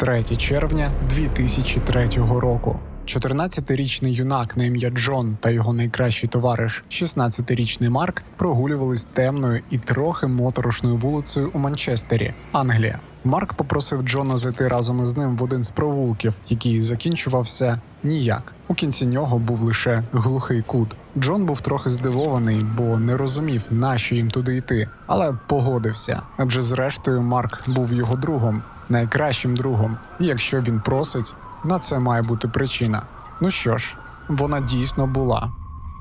3 червня 2003 року. 14-річний юнак на ім'я Джон та його найкращий товариш, 16-річний Марк, прогулювались темною і трохи моторошною вулицею у Манчестері, Англія. Марк попросив Джона зайти разом із ним в один з провулків, який закінчувався ніяк. У кінці нього був лише глухий кут. Джон був трохи здивований, бо не розумів, нащо їм туди йти, але погодився. Адже зрештою Марк був його другом, найкращим другом. І якщо він просить, на це має бути причина. Ну що ж, вона дійсно була.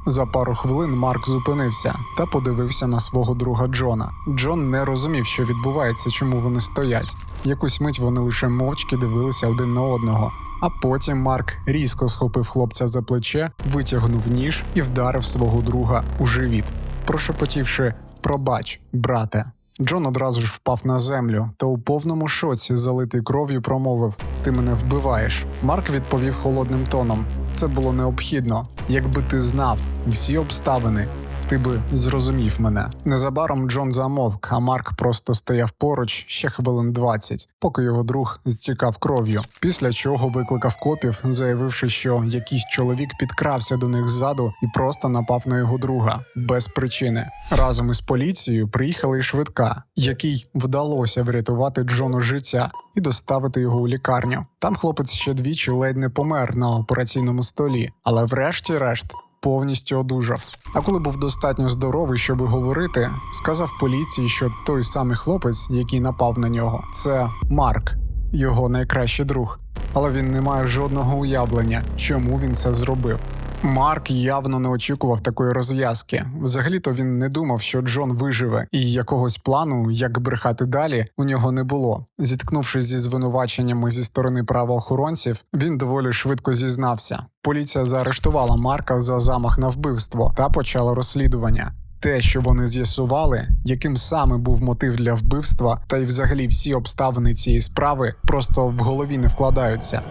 За пару хвилин Марк зупинився та подивився на свого друга Джона. Джон не розумів, що відбувається, чому вони стоять. Якусь мить вони лише мовчки дивилися один на одного. А потім Марк різко схопив хлопця за плече, витягнув ніж і вдарив свого друга у живіт, прошепотівши Пробач, брате. Джон одразу ж впав на землю та у повному шоці, залитий кров'ю, промовив: Ти мене вбиваєш. Марк відповів холодним тоном: Це було необхідно. Якби ти знав всі обставини, ти би зрозумів мене. Незабаром Джон замовк, а Марк просто стояв поруч ще хвилин 20, поки його друг зтікав кров'ю. Після чого викликав копів, заявивши, що якийсь чоловік підкрався до них ззаду і просто напав на його друга без причини. Разом із поліцією приїхала і швидка, якій вдалося врятувати Джону життя і доставити його у лікарню. Там хлопець ще двічі ледь не помер на операційному столі, але врешті-решт повністю одужав. А коли був достатньо здоровий, щоб говорити, сказав поліції, що той самий хлопець, який напав на нього, це Марк, його найкращий друг. Але він не має жодного уявлення, чому він це зробив. Марк явно не очікував такої розв'язки. Взагалі-то він не думав, що Джон виживе, і якогось плану, як брехати далі, у нього не було. Зіткнувшись зі звинуваченнями зі сторони правоохоронців, він доволі швидко зізнався. Поліція заарештувала Марка за замах на вбивство та почала розслідування. Те, що вони з'ясували, яким саме був мотив для вбивства, та й взагалі всі обставини цієї справи просто в голові не вкладаються.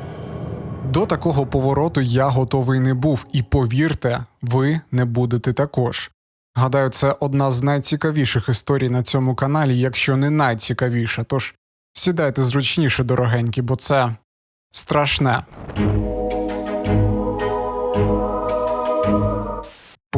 До такого повороту я готовий не був, і повірте, ви не будете також. Гадаю, це одна з найцікавіших історій на цьому каналі, якщо не найцікавіша. Тож сідайте зручніше, дорогенькі, бо це страшне.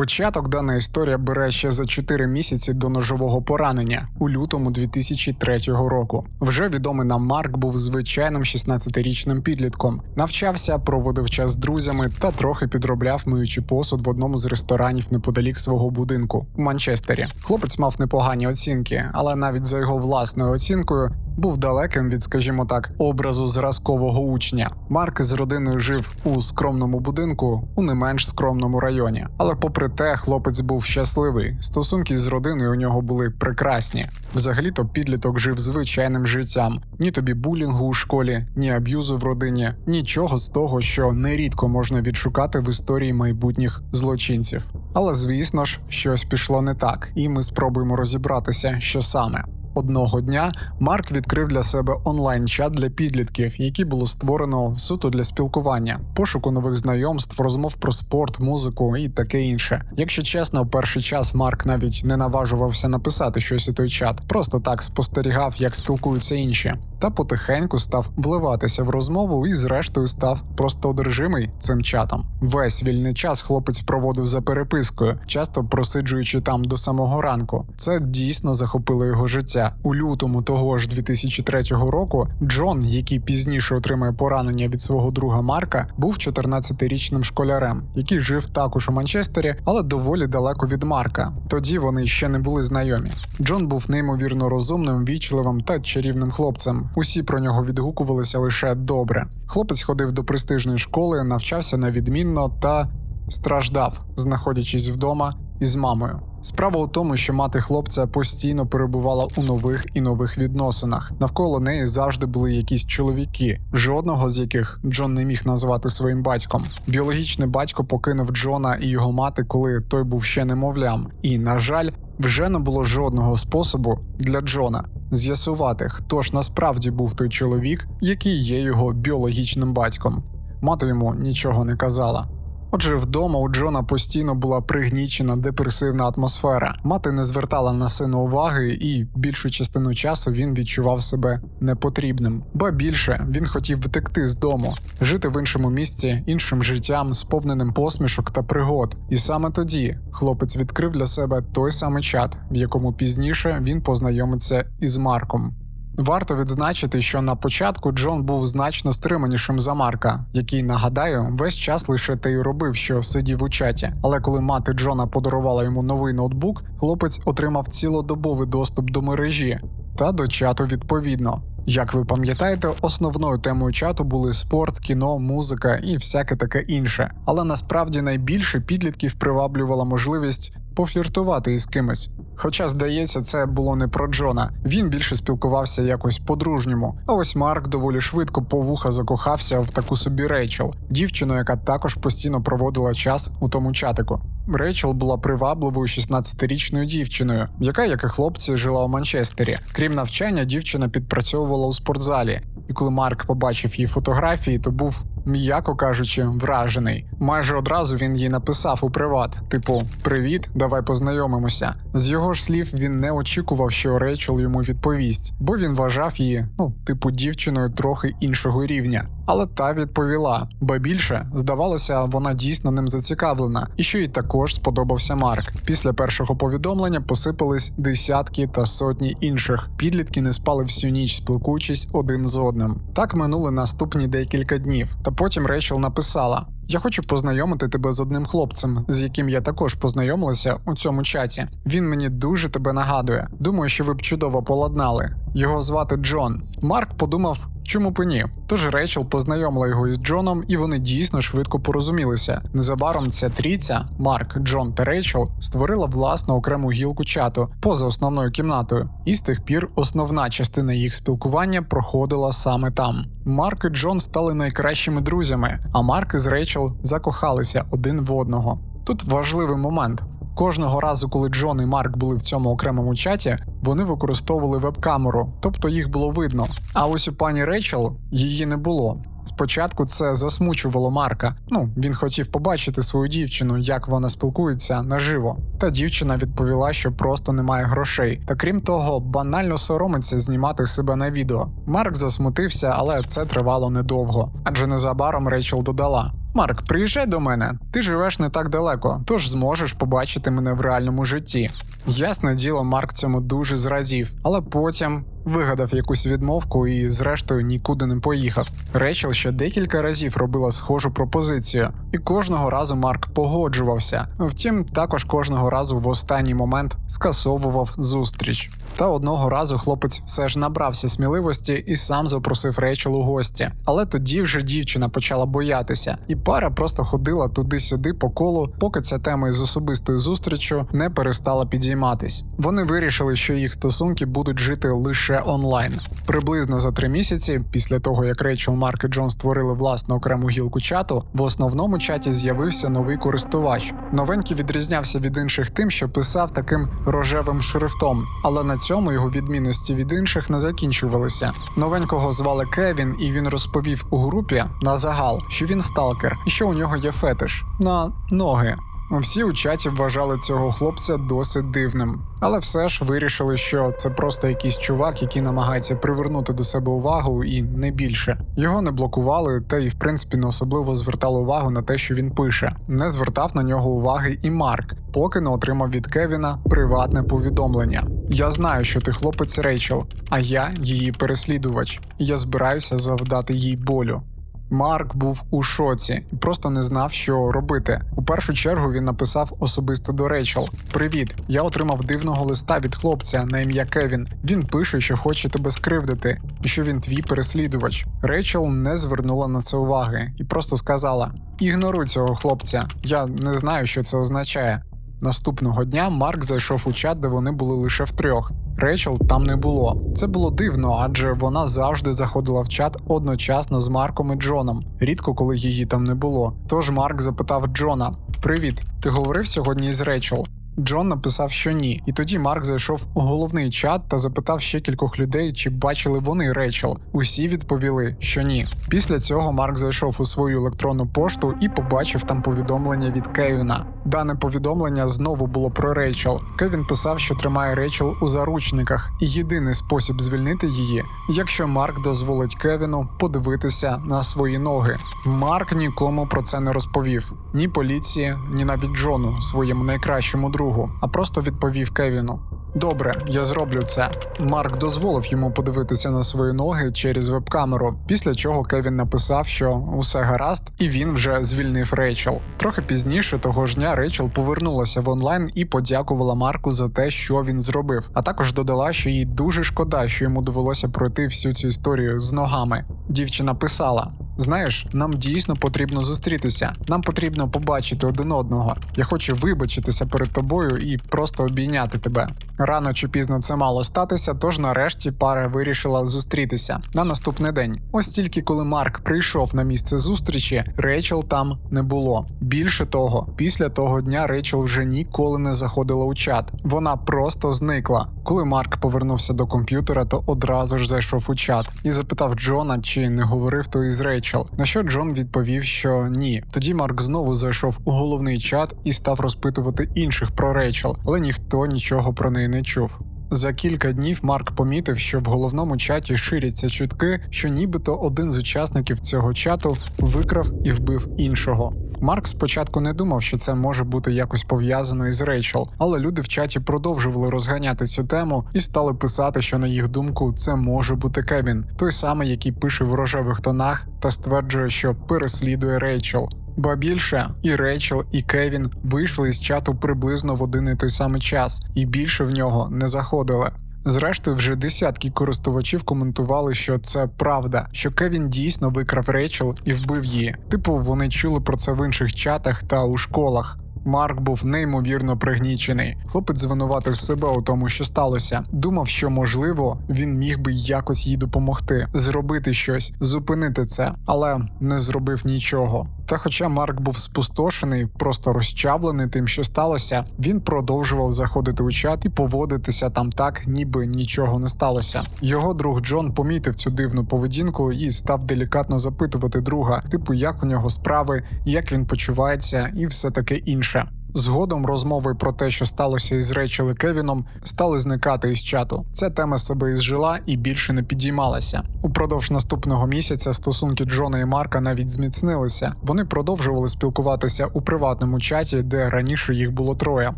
Початок дана історія бере ще за 4 місяці до ножового поранення у лютому 2003 року. Вже відомий нам Марк був звичайним 16-річним підлітком, навчався, проводив час з друзями та трохи підробляв миючи посуд в одному з ресторанів неподалік свого будинку у Манчестері. Хлопець мав непогані оцінки, але навіть за його власною оцінкою був далеким від, скажімо так, образу зразкового учня. Марк з родиною жив у скромному будинку у не менш скромному районі. Але, попри те, хлопець був щасливий. Стосунки з родиною у нього були прекрасні. Взагалі-то підліток жив звичайним життям. Ні тобі булінгу у школі, ні аб'юзу в родині, нічого з того, що нерідко можна відшукати в історії майбутніх злочинців. Але звісно ж, щось пішло не так, і ми спробуємо розібратися, що саме. Одного дня Марк відкрив для себе онлайн-чат для підлітків, який було створено суто для спілкування, пошуку нових знайомств, розмов про спорт, музику і таке інше. Якщо чесно, перший час Марк навіть не наважувався написати щось у той чат, просто так спостерігав, як спілкуються інші, та потихеньку став вливатися в розмову і, зрештою, став просто одержимий цим чатом. Весь вільний час хлопець проводив за перепискою, часто просиджуючи там до самого ранку. Це дійсно захопило його життя. У лютому того ж 2003 року Джон, який пізніше отримає поранення від свого друга Марка, був 14-річним школярем, який жив також у Манчестері, але доволі далеко від Марка. Тоді вони ще не були знайомі. Джон був неймовірно розумним, вічливим та чарівним хлопцем. Усі про нього відгукувалися лише добре. Хлопець ходив до престижної школи, навчався на відмінно та страждав, знаходячись вдома із мамою. Справа у тому, що мати хлопця постійно перебувала у нових і нових відносинах. Навколо неї завжди були якісь чоловіки, жодного з яких Джон не міг назвати своїм батьком. Біологічний батько покинув Джона і його мати, коли той був ще немовлям. І, на жаль, вже не було жодного способу для Джона з'ясувати, хто ж насправді був той чоловік, який є його біологічним батьком. Мати йому нічого не казала. Отже, вдома у Джона постійно була пригнічена депресивна атмосфера. Мати не звертала на сина уваги, і більшу частину часу він відчував себе непотрібним. Ба більше він хотів втекти з дому, жити в іншому місці, іншим життям, сповненим посмішок та пригод. І саме тоді хлопець відкрив для себе той самий чат, в якому пізніше він познайомиться із Марком. Варто відзначити, що на початку Джон був значно стриманішим за Марка, який, нагадаю, весь час лише те й робив, що сидів у чаті. Але коли мати Джона подарувала йому новий ноутбук, хлопець отримав цілодобовий доступ до мережі та до чату відповідно. Як ви пам'ятаєте, основною темою чату були спорт, кіно, музика і всяке таке інше. Але насправді найбільше підлітків приваблювала можливість пофліртувати із кимось. Хоча, здається, це було не про Джона. Він більше спілкувався якось по-дружньому. А ось Марк доволі швидко по вуха закохався в таку собі Рейчел, дівчину, яка також постійно проводила час у тому чатику. Рейчел була привабливою 16-річною дівчиною, яка, як і хлопці, жила у Манчестері. Крім навчання, дівчина підпрацьовувала у спортзалі. І коли Марк побачив її фотографії, то був, м'яко кажучи, вражений. Майже одразу він їй написав у приват: типу, Привіт, давай познайомимося. З його ж слів він не очікував, що Рейчел йому відповість, бо він вважав її, ну, типу, дівчиною трохи іншого рівня. Але та відповіла, ба більше здавалося, вона дійсно ним зацікавлена, і що їй також сподобався Марк. Після першого повідомлення посипались десятки та сотні інших. Підлітки не спали всю ніч, спілкуючись один з одним. Так минули наступні декілька днів. Та потім Рейчел написала: Я хочу познайомити тебе з одним хлопцем, з яким я також познайомилася у цьому чаті. Він мені дуже тебе нагадує. Думаю, що ви б чудово поладнали. Його звати Джон. Марк подумав. Чому б і ні? Тож Рейчел познайомила його із Джоном, і вони дійсно швидко порозумілися. Незабаром ця трійця Марк, Джон та Рейчел створила власну окрему гілку чату поза основною кімнатою, і з тих пір основна частина їх спілкування проходила саме там. Марк і Джон стали найкращими друзями, а Марк із Рейчел закохалися один в одного. Тут важливий момент. Кожного разу, коли Джон і Марк були в цьому окремому чаті, вони використовували веб-камеру, тобто їх було видно. А ось у пані Рейчел її не було. Спочатку це засмучувало Марка. Ну він хотів побачити свою дівчину, як вона спілкується наживо. Та дівчина відповіла, що просто немає грошей. Та крім того, банально соромиться знімати себе на відео. Марк засмутився, але це тривало недовго. Адже незабаром Рейчел додала: Марк, приїжджай до мене. Ти живеш не так далеко, тож зможеш побачити мене в реальному житті. Ясне діло, Марк цьому дуже зрадів, але потім вигадав якусь відмовку і, зрештою, нікуди не поїхав. Рейчел ще декілька разів робила схожу пропозицію, і кожного разу Марк погоджувався. Втім, також кожного разу в останній момент скасовував зустріч. Та одного разу хлопець все ж набрався сміливості і сам запросив Рейчел у гості. Але тоді вже дівчина почала боятися, і пара просто ходила туди-сюди по колу, поки ця тема із особистою зустрічю не перестала підійматись. Вони вирішили, що їх стосунки будуть жити лише онлайн. Приблизно за три місяці, після того як Рейчел, Марк і Джон створили власну окрему гілку чату, в основному чаті з'явився новий користувач. Новенький відрізнявся від інших тим, що писав таким рожевим шрифтом, але на цьому його відмінності від інших не закінчувалися. Новенького звали Кевін, і він розповів у групі на загал, що він сталкер і що у нього є фетиш на ноги. Всі у чаті вважали цього хлопця досить дивним, але все ж вирішили, що це просто якийсь чувак, який намагається привернути до себе увагу, і не більше. Його не блокували, та й в принципі не особливо звертали увагу на те, що він пише. Не звертав на нього уваги і Марк, поки не отримав від Кевіна приватне повідомлення. Я знаю, що ти хлопець Рейчел, а я її переслідувач. і Я збираюся завдати їй болю. Марк був у шоці і просто не знав, що робити. У першу чергу він написав особисто до Рейчел: Привіт, я отримав дивного листа від хлопця на ім'я Кевін. Він пише, що хоче тебе скривдити, і що він твій переслідувач. Рейчел не звернула на це уваги і просто сказала: Ігноруй цього хлопця, я не знаю, що це означає. Наступного дня Марк зайшов у чат, де вони були лише втрьох. Рейчел там не було. Це було дивно, адже вона завжди заходила в чат одночасно з Марком і Джоном, рідко коли її там не було. Тож Марк запитав Джона: Привіт, ти говорив сьогодні із Рейчел? Джон написав, що ні. І тоді Марк зайшов у головний чат та запитав ще кількох людей, чи бачили вони Рейчел. Усі відповіли, що ні. Після цього Марк зайшов у свою електронну пошту і побачив там повідомлення від Кевіна. Дане повідомлення знову було про Рейчел. Кевін писав, що тримає Рейчел у заручниках, і єдиний спосіб звільнити її, якщо Марк дозволить Кевіну подивитися на свої ноги. Марк нікому про це не розповів ні поліції, ні навіть Джону, своєму найкращому другу, а просто відповів Кевіну. Добре, я зроблю це. Марк дозволив йому подивитися на свої ноги через веб-камеру, після чого Кевін написав, що усе гаразд, і він вже звільнив Рейчел. Трохи пізніше того ж дня Рейчел повернулася в онлайн і подякувала Марку за те, що він зробив. А також додала, що їй дуже шкода, що йому довелося пройти всю цю історію з ногами. Дівчина писала. Знаєш, нам дійсно потрібно зустрітися. Нам потрібно побачити один одного. Я хочу вибачитися перед тобою і просто обійняти тебе. Рано чи пізно це мало статися, тож нарешті пара вирішила зустрітися на наступний день. Ось тільки коли Марк прийшов на місце зустрічі, Рейчел там не було. Більше того, після того дня Рейчел вже ніколи не заходила у чат. Вона просто зникла. Коли Марк повернувся до комп'ютера, то одразу ж зайшов у чат і запитав Джона, чи не говорив той із Рейчел. На що Джон відповів, що ні. Тоді Марк знову зайшов у головний чат і став розпитувати інших про Рейчел, але ніхто нічого про неї не чув. За кілька днів Марк помітив, що в головному чаті ширяться чутки, що нібито один з учасників цього чату викрав і вбив іншого. Марк спочатку не думав, що це може бути якось пов'язано із Рейчел, але люди в чаті продовжували розганяти цю тему і стали писати, що на їх думку це може бути Кевін, той самий, який пише в рожевих тонах та стверджує, що переслідує Рейчел. Ба більше і Рейчел, і Кевін вийшли із чату приблизно в один і той самий час, і більше в нього не заходили. Зрештою, вже десятки користувачів коментували, що це правда, що Кевін дійсно викрав Рейчел і вбив її. Типу, вони чули про це в інших чатах та у школах. Марк був неймовірно пригнічений. Хлопець звинуватив себе у тому, що сталося. Думав, що можливо він міг би якось їй допомогти, зробити щось, зупинити це, але не зробив нічого. Та, хоча Марк був спустошений, просто розчавлений тим, що сталося, він продовжував заходити у чат і поводитися там так, ніби нічого не сталося. Його друг Джон помітив цю дивну поведінку і став делікатно запитувати друга, типу, як у нього справи, як він почувається, і все таке інше. Згодом розмови про те, що сталося із Рейчел і Кевіном, стали зникати із чату. Ця тема себе ізжила і більше не підіймалася. Упродовж наступного місяця стосунки Джона і Марка навіть зміцнилися. Вони продовжували спілкуватися у приватному чаті, де раніше їх було троє.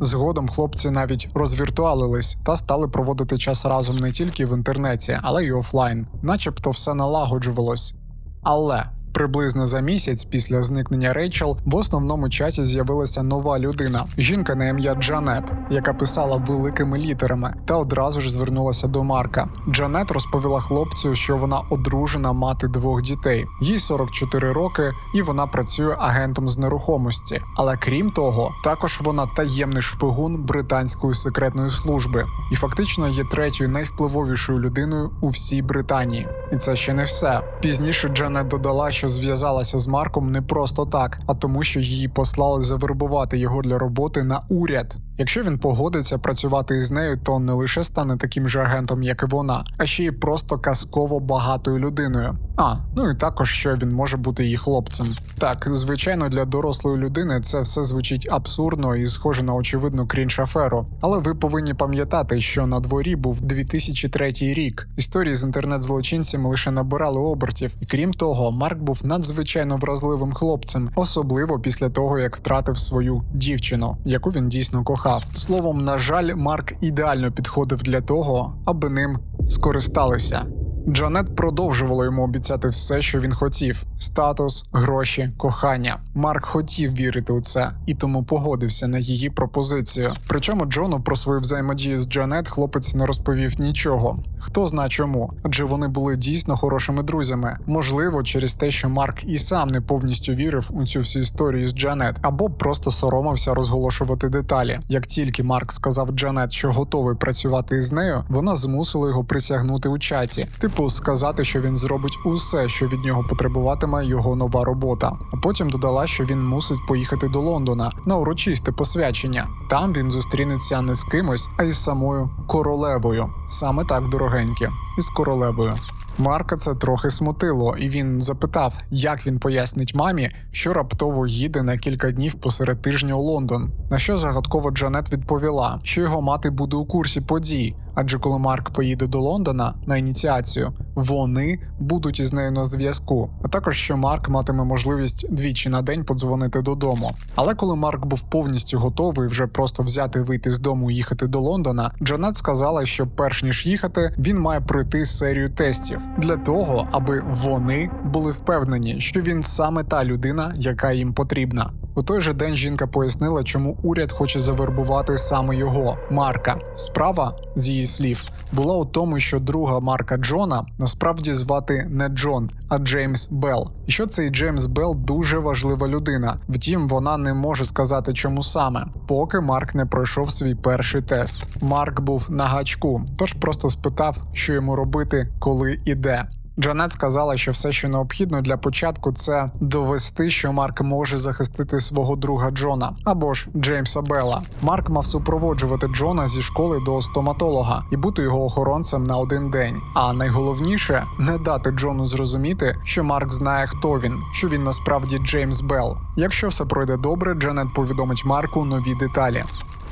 Згодом хлопці навіть розвіртуалились та стали проводити час разом не тільки в інтернеті, але й офлайн, начебто все налагоджувалось. Але Приблизно за місяць після зникнення Рейчел в основному чаті з'явилася нова людина жінка на ім'я Джанет, яка писала великими літерами, та одразу ж звернулася до Марка. Джанет розповіла хлопцю, що вона одружена мати двох дітей. Їй 44 роки, і вона працює агентом з нерухомості. Але крім того, також вона таємний шпигун британської секретної служби і фактично є третьою найвпливовішою людиною у всій Британії. І це ще не все. Пізніше Джанет додала, що зв'язалася з Марком не просто так, а тому, що її послали завербувати його для роботи на уряд. Якщо він погодиться працювати із нею, то не лише стане таким же агентом, як і вона, а ще й просто казково багатою людиною. А, ну і також що він може бути її хлопцем. Так, звичайно, для дорослої людини це все звучить абсурдно і схоже на очевидну крінж аферу. Але ви повинні пам'ятати, що на дворі був 2003 рік. Історії з інтернет-злочинцями лише набирали обертів, і крім того, Марк був надзвичайно вразливим хлопцем, особливо після того, як втратив свою дівчину, яку він дійсно кохав. Словом, на жаль, Марк ідеально підходив для того, аби ним скористалися. Джанет продовжувала йому обіцяти все, що він хотів: статус, гроші, кохання. Марк хотів вірити у це і тому погодився на її пропозицію. Причому Джону про свою взаємодію з Джанет хлопець не розповів нічого. Хто зна чому? Адже вони були дійсно хорошими друзями. Можливо, через те, що Марк і сам не повністю вірив у цю всю історію з Джанет, або просто соромився розголошувати деталі. Як тільки Марк сказав Джанет, що готовий працювати із нею, вона змусила його присягнути у чаті. Типу сказати, що він зробить усе, що від нього потребуватиме, влаштуватиме його нова робота. А потім додала, що він мусить поїхати до Лондона на урочисте посвячення. Там він зустрінеться не з кимось, а із самою королевою. Саме так, дорогенькі, із королевою. Марка це трохи смутило, і він запитав, як він пояснить мамі, що раптово їде на кілька днів посеред тижня у Лондон. На що загадково Джанет відповіла, що його мати буде у курсі подій, адже коли Марк поїде до Лондона на ініціацію, вони будуть із нею на зв'язку. А також що Марк матиме можливість двічі на день подзвонити додому. Але коли Марк був повністю готовий вже просто взяти вийти з дому і їхати до Лондона, Джанет сказала, що перш ніж їхати, він має пройти серію тестів для того, аби вони були впевнені, що він саме та людина, яка їм потрібна. У той же день жінка пояснила, чому уряд хоче завербувати саме його Марка. Справа з її слів була у тому, що друга Марка Джона насправді звати не Джон, а Джеймс Белл. І що цей Джеймс Белл дуже важлива людина. Втім, вона не може сказати, чому саме, поки Марк не пройшов свій перший тест. Марк був на гачку, тож просто спитав, що йому робити, коли іде. Джанет сказала, що все, що необхідно для початку, це довести, що Марк може захистити свого друга Джона або ж Джеймса Белла. Марк мав супроводжувати Джона зі школи до стоматолога і бути його охоронцем на один день. А найголовніше не дати Джону зрозуміти, що Марк знає, хто він, що він насправді Джеймс Белл. Якщо все пройде добре, Джанет повідомить Марку нові деталі.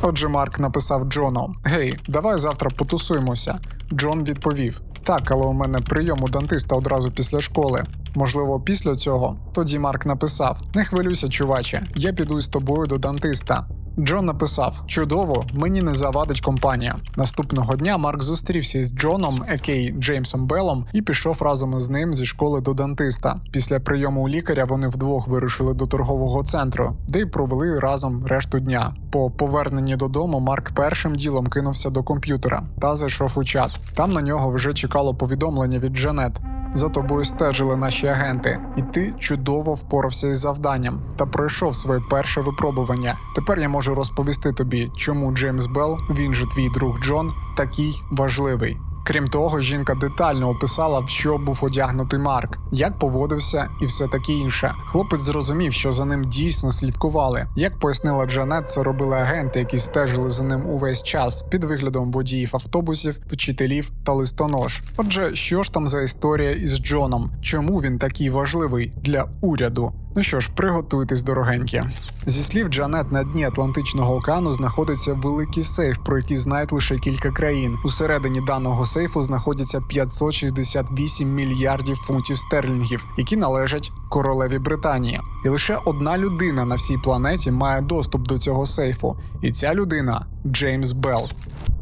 Отже, Марк написав Джону: Гей, давай завтра потусуємося. Джон відповів: Так, але у мене прийом у дантиста одразу після школи. Можливо, після цього. Тоді Марк написав: Не хвилюйся, чуваче, я піду з тобою до дантиста. Джон написав: Чудово, мені не завадить компанія. Наступного дня Марк зустрівся із Джоном, екей Джеймсом Беллом, і пішов разом із ним зі школи до дантиста. Після прийому у лікаря вони вдвох вирушили до торгового центру, де й провели разом решту дня. По поверненні додому Марк першим ділом кинувся до комп'ютера та зайшов у чат. Там на нього вже чекало повідомлення від Джанет. За тобою стежили наші агенти, і ти чудово впорався із завданням та пройшов своє перше випробування. Тепер я можу розповісти тобі, чому Джеймс Белл, він же твій друг Джон, такий важливий. Крім того, жінка детально описала, в що був одягнутий Марк, як поводився і все таке інше. Хлопець зрозумів, що за ним дійсно слідкували. Як пояснила Джанет, це робили агенти, які стежили за ним увесь час під виглядом водіїв автобусів, вчителів та листонож. Отже, що ж там за історія із Джоном? Чому він такий важливий для уряду? Ну що ж, приготуйтесь дорогенькі. Зі слів Джанет, на дні Атлантичного океану знаходиться великий сейф, про який знають лише кілька країн. Усередині даного сейфу знаходяться 568 мільярдів фунтів стерлінгів, які належать королеві Британії. І лише одна людина на всій планеті має доступ до цього сейфу, і ця людина Джеймс Белл.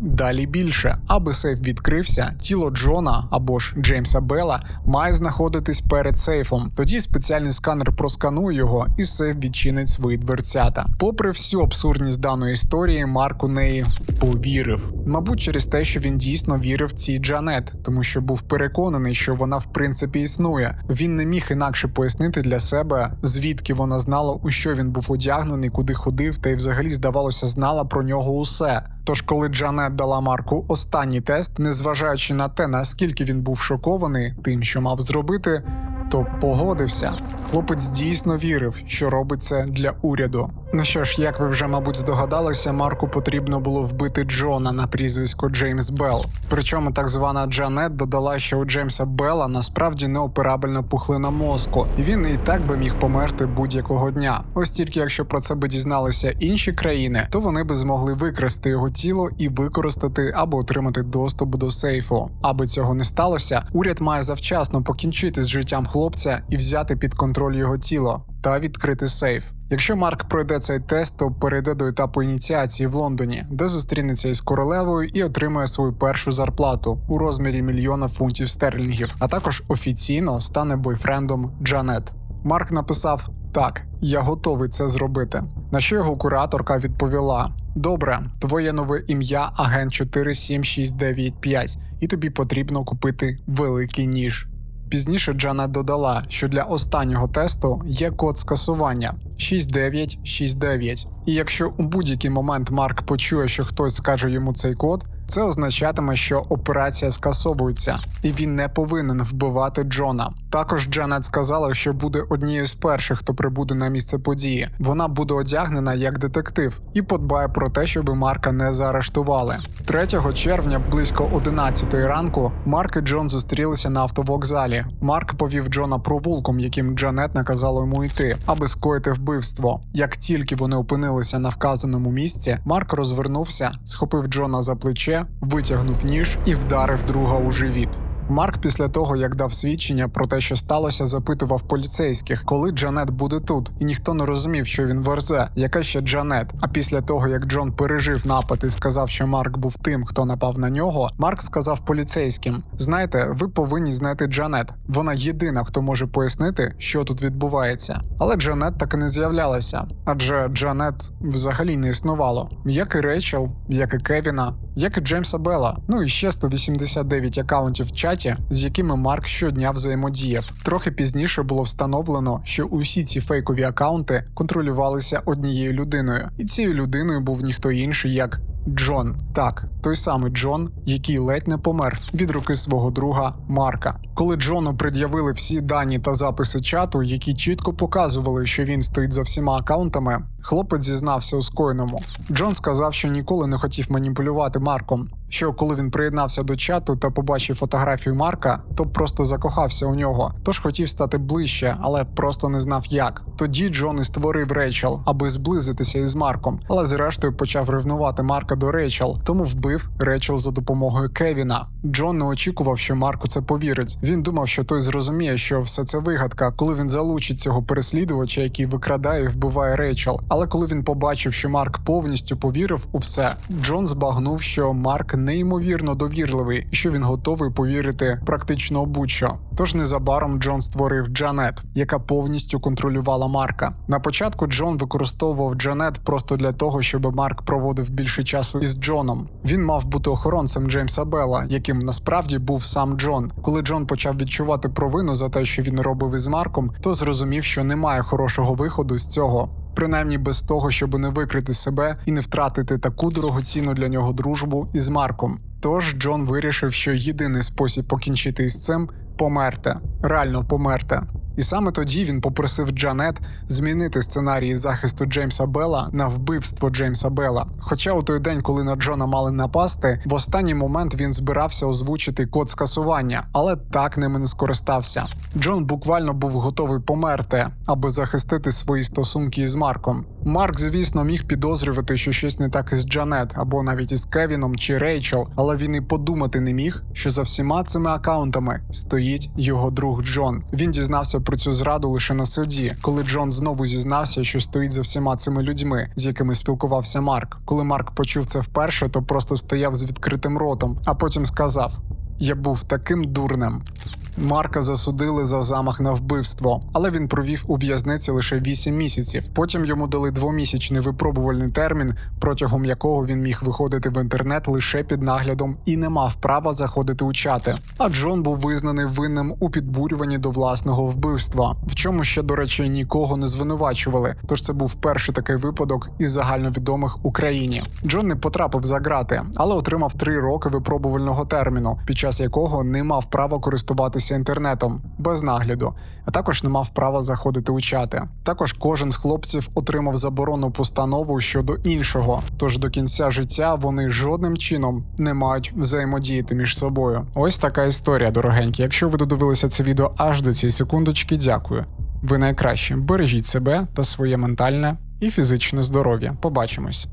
Далі більше, аби сейф відкрився, тіло Джона або ж Джеймса Белла має знаходитись перед сейфом. Тоді спеціальний сканер просканує його, і сейф відчинить свої дверцята. Попри всю абсурдність даної історії, Марк у неї повірив. Мабуть, через те, що він дійсно вірив цій Джанет, тому що був переконаний, що вона в принципі існує. Він не міг інакше пояснити для себе, звідки вона знала, у що він був одягнений, куди ходив, та й взагалі здавалося, знала про нього усе. Тож, коли Джанет дала Марку останній тест, незважаючи на те, наскільки він був шокований тим, що мав зробити, то погодився. Хлопець дійсно вірив, що робить це для уряду. Ну що ж, як ви вже, мабуть, здогадалися, Марку потрібно було вбити Джона на прізвисько Джеймс Белл. Причому так звана Джанет додала, що у Джеймса Белла насправді неоперабельна пухлина мозку, і він і так би міг померти будь-якого дня. Ось тільки якщо про це би дізналися інші країни, то вони би змогли викрасти його тіло і використати або отримати доступ до сейфу. Аби цього не сталося, уряд має завчасно покінчити з життям хлопця і взяти під контроль його тіло та відкрити сейф. Якщо Марк пройде цей тест, то перейде до етапу ініціації в Лондоні, де зустрінеться із королевою і отримує свою першу зарплату у розмірі мільйона фунтів стерлінгів, а також офіційно стане бойфрендом Джанет. Марк написав: Так, я готовий це зробити. На що його кураторка відповіла: Добре, твоє нове ім'я агент 47695, і тобі потрібно купити великий ніж. Пізніше Джана додала, що для останнього тесту є код скасування 6969. І якщо у будь-який момент Марк почує, що хтось скаже йому цей код, Це означатиме, що операція скасовується, і він не повинен вбивати Джона. Також Джанет сказала, що буде однією з перших, хто прибуде на місце події. Вона буде одягнена як детектив і подбає про те, щоб Марка не заарештували. 3 червня, близько 11 ранку, Марк і Джон зустрілися на автовокзалі. Марк повів Джона провулком, яким Джанет наказала йому йти, аби скоїти вбивство. Як тільки вони опинилися на вказаному місці, Марк розвернувся, схопив Джона за плече, витягнув ніж і вдарив друга у живіт. Марк після того, як дав свідчення про те, що сталося, запитував поліцейських, коли Джанет буде тут, і ніхто не розумів, що він верзе, яка ще Джанет. А після того, як Джон пережив напад і сказав, що Марк був тим, хто напав на нього, Марк сказав поліцейським: знаєте, ви повинні знайти Джанет. Вона єдина, хто може пояснити, що тут відбувається. Але Джанет так і не з'являлася, адже Джанет взагалі не існувало, як і Рейчел, як і Кевіна. Як і Джеймса Белла, ну і ще 189 акаунтів в чаті, з якими Марк щодня взаємодіяв. Трохи пізніше було встановлено, що усі ці фейкові акаунти контролювалися однією людиною, і цією людиною був ніхто інший як Джон. Так, той самий Джон, який ледь не помер від руки свого друга Марка. Коли Джону пред'явили всі дані та записи чату, які чітко показували, що він стоїть за всіма акаунтами, хлопець зізнався у скоєному. Джон сказав, що ніколи не хотів маніпулювати Марком. Що коли він приєднався до чату та побачив фотографію Марка, то просто закохався у нього, тож хотів стати ближче, але просто не знав як. Тоді Джон і створив Рейчел, аби зблизитися із Марком, але зрештою почав ревнувати Марка до Рейчел, тому вбив Рейчел за допомогою Кевіна. Джон не очікував, що Марк у це повірить. Він думав, що той зрозуміє, що все це вигадка, коли він залучить цього переслідувача, який викрадає і вбиває Рейчел. Але коли він побачив, що Марк повністю повірив у все, Джон збагнув, що Марк неймовірно довірливий що він готовий повірити практично будь-що. Тож незабаром Джон створив Джанет, яка повністю контролювала Марка. На початку Джон використовував Джанет просто для того, щоб Марк проводив більше часу із Джоном. Він мав бути охоронцем Джеймса Белла, яким насправді був сам Джон. Коли Джон почав відчувати провину за те, що він робив із Марком, то зрозумів, що немає хорошого виходу з цього. Принаймні без того, щоб не викрити себе і не втратити таку дорогоцінну для нього дружбу із Марком. Тож Джон вирішив, що єдиний спосіб покінчити із цим померти, реально померти. І саме тоді він попросив Джанет змінити сценарій захисту Джеймса Белла на вбивство Джеймса Белла. Хоча у той день, коли на Джона мали напасти, в останній момент він збирався озвучити код скасування, але так ними не скористався. Джон буквально був готовий померти, аби захистити свої стосунки із Марком. Марк, звісно, міг підозрювати, що щось не так із Джанет або навіть із Кевіном чи Рейчел, але він і подумати не міг, що за всіма цими акаунтами стоїть його друг Джон. Він дізнався про цю зраду лише на суді, коли Джон знову зізнався, що стоїть за всіма цими людьми, з якими спілкувався Марк. Коли Марк почув це вперше, то просто стояв з відкритим ротом, а потім сказав: Я був таким дурним. Марка засудили за замах на вбивство, але він провів у в'язниці лише 8 місяців. Потім йому дали двомісячний випробувальний термін, протягом якого він міг виходити в інтернет лише під наглядом і не мав права заходити у чати. А Джон був визнаний винним у підбурюванні до власного вбивства, в чому ще, до речі, нікого не звинувачували. Тож це був перший такий випадок із загальновідомих Україні. Джон не потрапив за грати, але отримав 3 роки випробувального терміну, під час якого не мав права користуватися інтернетом без нагляду, а також не мав права заходити у чати. Також кожен з хлопців отримав заборонну постанову щодо іншого. Тож до кінця життя вони жодним чином не мають взаємодіяти між собою. Ось така історія, дорогенькі. Якщо ви додивилися це відео аж до цієї секундочки, дякую. Ви найкращі. Бережіть себе та своє ментальне і фізичне здоров'я. Побачимось.